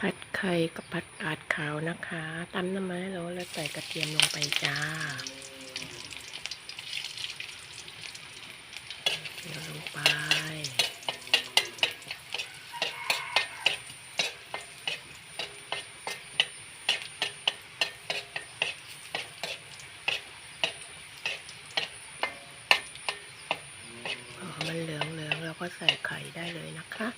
ผัดไข่กับผัดกาดขาวนะคะตำน้ำมันแล้วแล้วใส่กระเทียมลงไปจ้าเดี๋ยวลงไปพอมันเหลืองๆเราก็ใส่ไข่ได้เลยนะคะ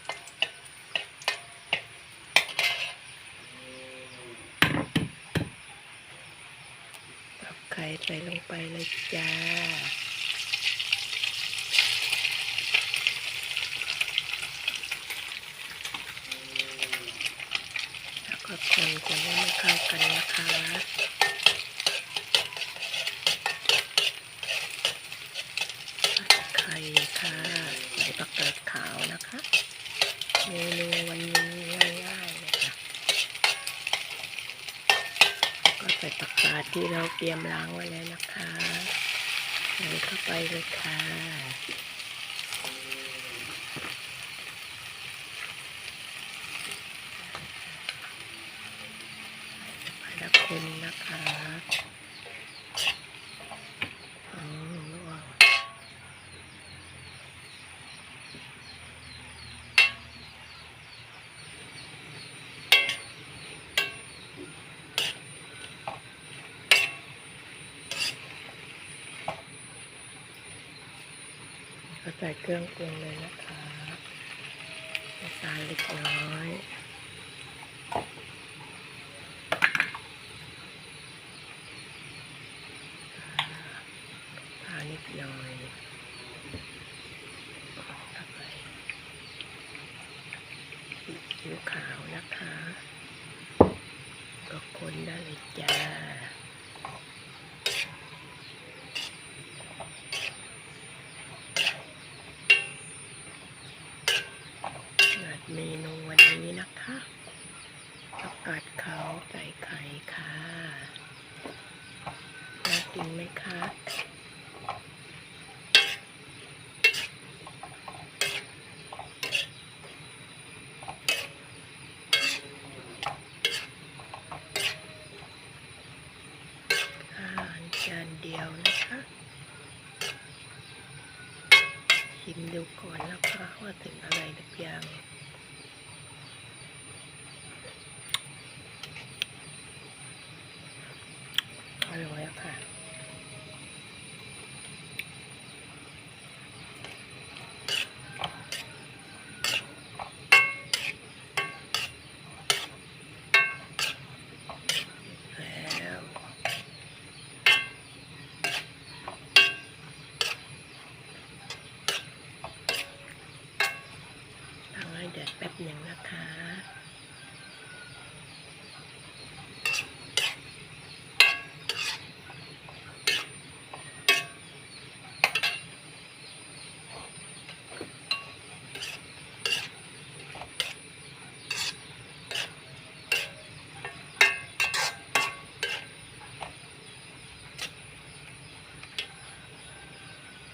ตักไข่ใส่ลงไปเลยจ้า แล้วก็คนคนให้มันเข้ากันนะคะผัดไข่ค่ะใส่ผักกาดขาวนะคะ เมนูวันนี้ง่ายๆเลยค่ะ ก็ ใส่ผักกาดที่เราเตรียมล้างไว้แล้วนะคะใส่เข้าไปเลยค่ะไปละคนนะคะอืมว้าวก็ ใส่เครื่องปรุงเลยนะคะน้ำตาลเล็กน้อยทานิดหน่อยทำไปผิวขาวนะคะ ก็คนได้เลยจ้า เมนูวันนี้นะคะผักกาดขาวใส่ไข่ ค่ะน่ากินไหมคะอาหารจานเดียวนะคะชิมดูก่อนนะคะว่าถึงอะไรหรือยัง ร่อยค่ะ ตั้งให้เดือดแป๊บหนึ่งนะคะ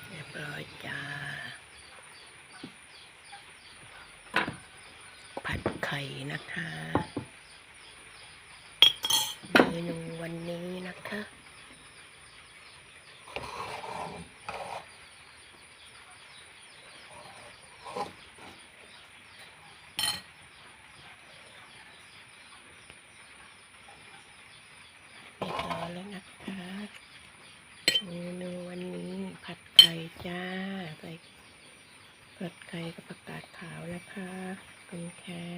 เรียบร้อยจ้า ผัด ไข่นะคะเมนูวันนี้นะคะเรียบร้อยแล้วนะคะเมนูวันนี้ผัดไข่จ้าใส่ผัดไข่กับผักกาดขาวนะคะขอบคุณแค่ะ